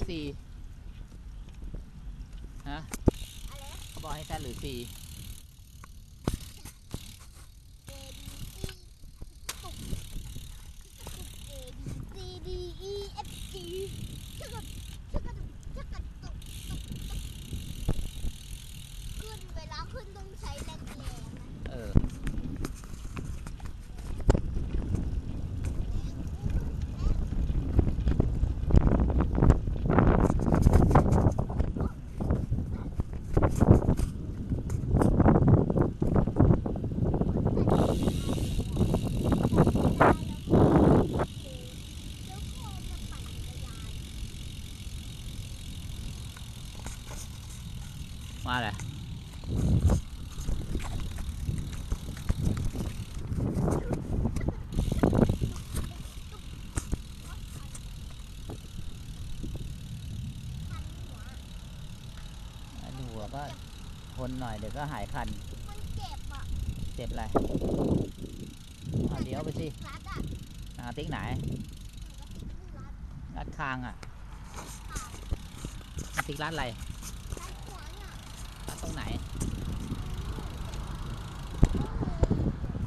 รือ C ฮะอะเขาบอกให้ Z หรือสี่ A D E F G ชะกัดชะกัดตุกตุกตุกขึ้นเวลาขึ้นต้องใช้แรงแรงนะ เออ มาเลย อันหัวก็ท นหน่อยเดี๋ยวก็หายคัน มันเจ็บอะเจ็บอะไรเอาเลี้ยวไปสิรัดอะหนังกระติ๊กไหนรัดรัดคางอะกระติ๊กรัดอะไรรัดหัวเนี่ยรัดตรงไหน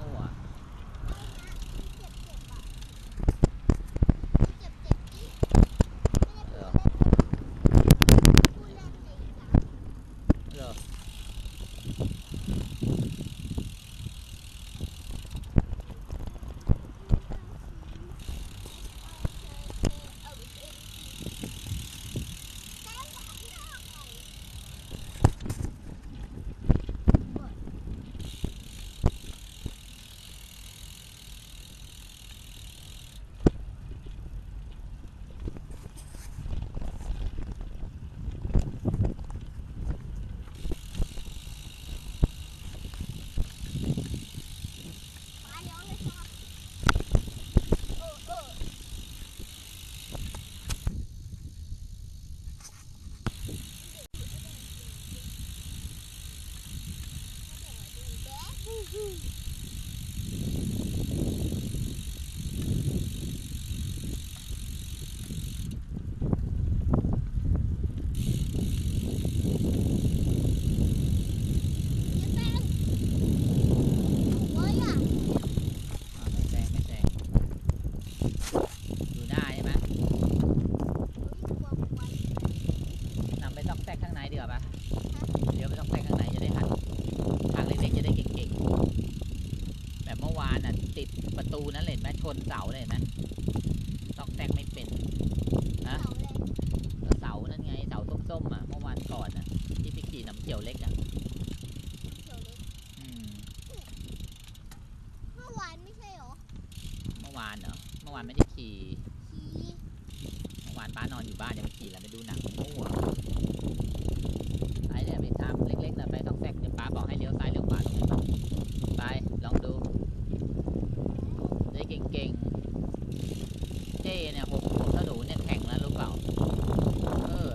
ตัว เจ็บเจ็บอะเจ็บเจ็บอีกไม่ได้พูดเล่นพูดเล่นเลยจ้ะ เหรออ่าไม่แซงไม่แซงดูหน้าใช่ไหมนำไปซอกแซกข้างในดีกว่าปะเดี๋ยวไปซอกแซกข้างในจะได้หัดทางเล็กๆจะได้เก่งๆ แบบเมื่อวานน่ะ ติดประตูนั้นเลยเห็นไหมชนเสาเลยเห็นไหมซอกแซกไม่เป็นนะเสานั่นไงเสาส้มๆอะเมื่อวานก่อนอะที่พี่ขี่น้ำเขียวเล็กอะอืมเมื่อวานไม่ใช่หรอเมื่อวานเหรอเมื่อวานไม่ได้ขี่ขี่เมื่อวานป้านอนอยู่บ้านจะไปขี่แล้วไปดูหนังมั่วไปเนี่ยไปทำเล็กๆนะไปซอกแซกเดี๋ยวป้าบอกบ้าน เก่งๆ เจ้เนี่ยหกถ้าหนูเนี่ยแข่งแล้วรู้เปล่า เออ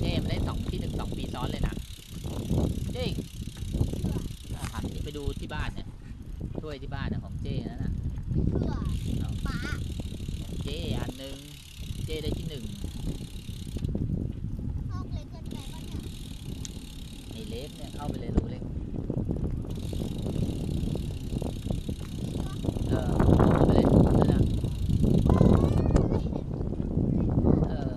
เจ้มันได้สองที่หนึ่งสองปีซ้อนเลยนะเจ้ถามไปดูที่บ้านเนี่ยถ้วยที่บ้านเนี่ยของเจ้นั่นน่ะเจ้อันหนึ่งเจ้ได้ที่หนึ่ง เออเข้าไปเลยนั่นน่ะเออ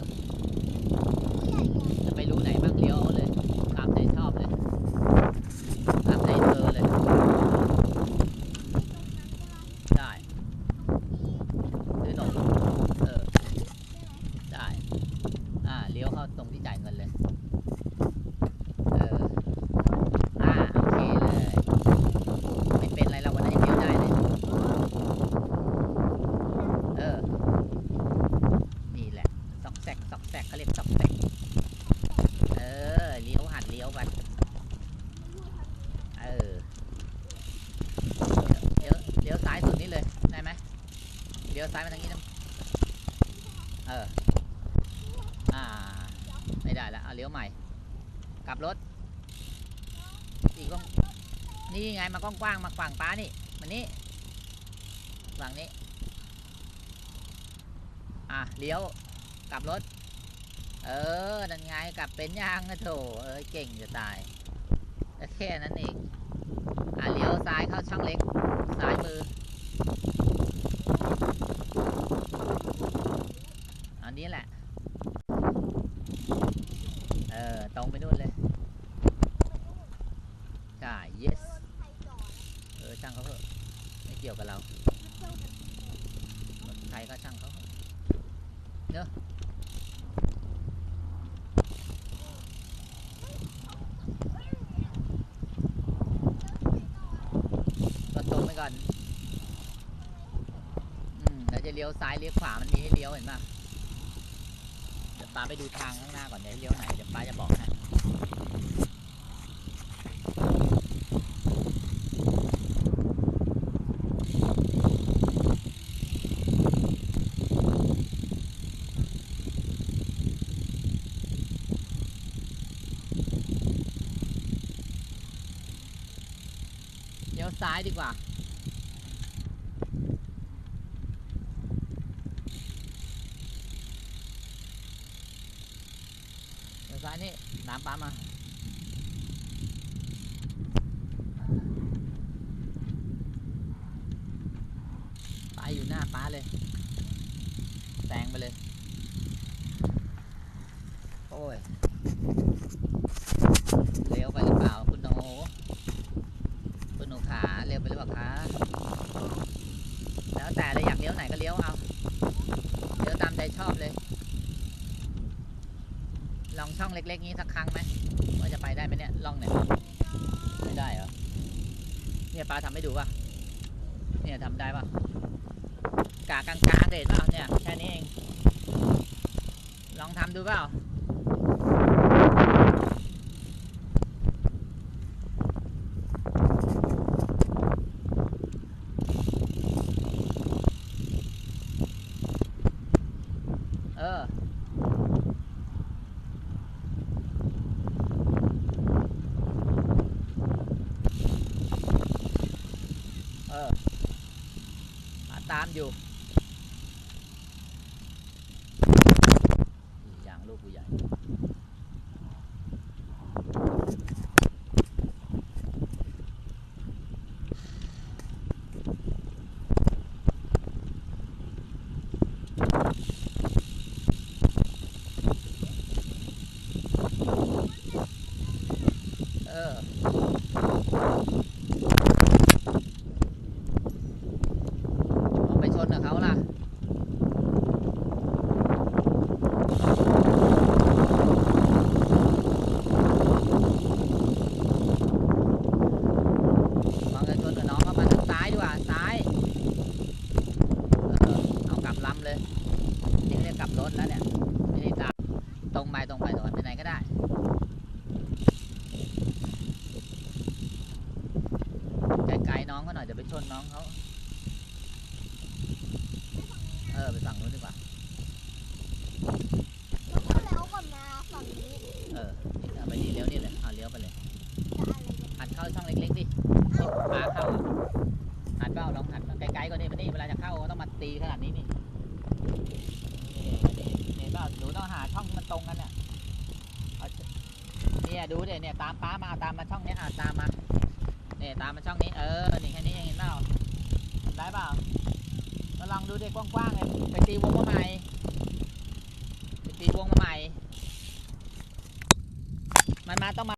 จะไปรู้ไหนบ้างเลี้ยวเอาเลยตามใจชอบเลยตามใจเธอเลยตรงนั้นก็ได้ได้ ซื้อนมเออ ได้ อ่า เลี้ยวเข้าตรงที่จ่ายเงินเลย เออ อ่า โอเคเลย ไม่เป็นไรเราวันนั้นยังเลี้ยวได้เลย เออ นี่แหละ ซอกแซก ซอกแซกเขาเรียกซอกแซก เออ เลี้ยวหัดเลี้ยวไป เออ เลี้ยวเลี้ยวซ้ายสุดนี่เลย ได้ไหม เลี้ยวซ้ายมาทางนี้นะเออ อ่า ไม่ได้แล้วเอาเลี้ยวใหม่ กลับรถ อีกกล้องนี่ไงมากว้างๆมาฝั่งป้านี่มานี่ฝั่งนี้ อะเลี้ยว กลับรถ เออ นั่นไงกลับเป็นยังนะโถเออเก่งจะตายแต่แค่นั้นเองอะเลี้ยวซ้ายเข้าช่องเล็ก ซ้ายมือ อันนี้แหละ เออ ตรงไปนู่นเลยใช่ yes เออ ช่างเขาเถอะไม่เกี่ยวกับเรารถใครก็ช่างเขาเนอะก็ตรงไปก่อน จะเลี้ยวซ้ายเลี้ยวขวามันมีให้เลี้ยวเห็นป่ะเดี๋ยวป้าไปดูทางข้างหน้าก่อนเดี๋ยวเลี้ยวไหนเดี๋ยวป้าจะบอกให้เลี้ยวซ้ายดีกว่า เลี้ยวซ้ายนี่น้ำ ป้ามาป้าอยู่หน้าป้าเลยแซงไปเลย โอ้ย เร็วไปหรือเปล่า คุณโนคุณหนูขาเร็วไปหรือเปล่าคะ แล้วแต่เลยอยากเลี้ยวไหนก็เลี้ยวเอา เลี้ยวตามใจชอบเลย ลองช่อง เล็ก ๆ นี้สักครั้งไหมว่าจะไปได้ไหมเนี่ยล่องเนี่ยไม่ได้เหรอเนี่ยปลาทำให้ดูป่ะเนี่ยทำได้ป่ะกากลางๆเห็นเปล่าเนี่ยแค่นี้เองลองทำดูเปล่าเออ เออมามอยู่อย่างลูกผู้ใหญ่ เออ เอาไปชนกับเขาล่ะ มองจะชนกับน้องก็มาทางซ้ายดีกว่า ซ้าย เออ เอากลับลำเลย นี่เรียกกลับรถแล้วเนี่ย ไม่ได้ตาม ตรงไปตรงไปตรงไปไปไหนก็ได้ ไกลๆน้อง เขาหน่อยเดี๋ยวไปชนน้องเขาเออไปฝั่งนู้นดีกว่าแล้วก่อนมาฝั่งนี้เออเอาไปดีเลี้ยวนี่เลยเอาเลี้ยวไปเลยจะอะไรกันหันเข้าช่องเล็กๆดินี่ป้าเข้านี่เวลาจะเข้าก็ต้องมาตีขนาดนี้นี่นี่นี่เห็นเปล่าหนูต้องหาช่องที่มันตรงกันเนี่ยเอาเนี่ยดูเดี๋ยเนี่ยตามป้ามาตามมาช่องเนี้ยอะตามมา เนี่ยตามมาช่องนี้เออนี่แค่นี้เองเห็นเปล่าได้เปล่าก็ลองดูเด็กกว้างๆเลยไปตีวงมาใหม่ไปตีวงมาใหม่มันมาต้องมา